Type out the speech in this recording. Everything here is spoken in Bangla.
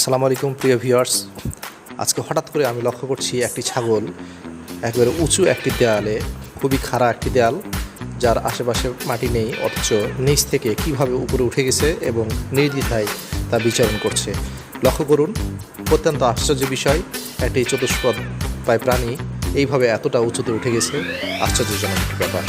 আসসালামু আলাইকুম, প্রিয় ভিউয়ার্স। আজকে হঠাৎ করে আমি লক্ষ্য করছি একটি ছাগল, একবারে উঁচু একটি দেয়ালে, খুবই খাড়া একটি দেয়াল, যার আশেপাশে মাটি নেই, অথচ নিচ থেকে কীভাবে উপরে উঠে গেছে এবং নির্দ্বিধায় তা বিচরণ করছে। লক্ষ্য করুন, অত্যন্ত আশ্চর্য বিষয়, একটি চতুষ্পদ প্রায় প্রাণী এইভাবে এতটা উঁচুতে উঠে গেছে। আশ্চর্যজনক একটি ব্যাপার।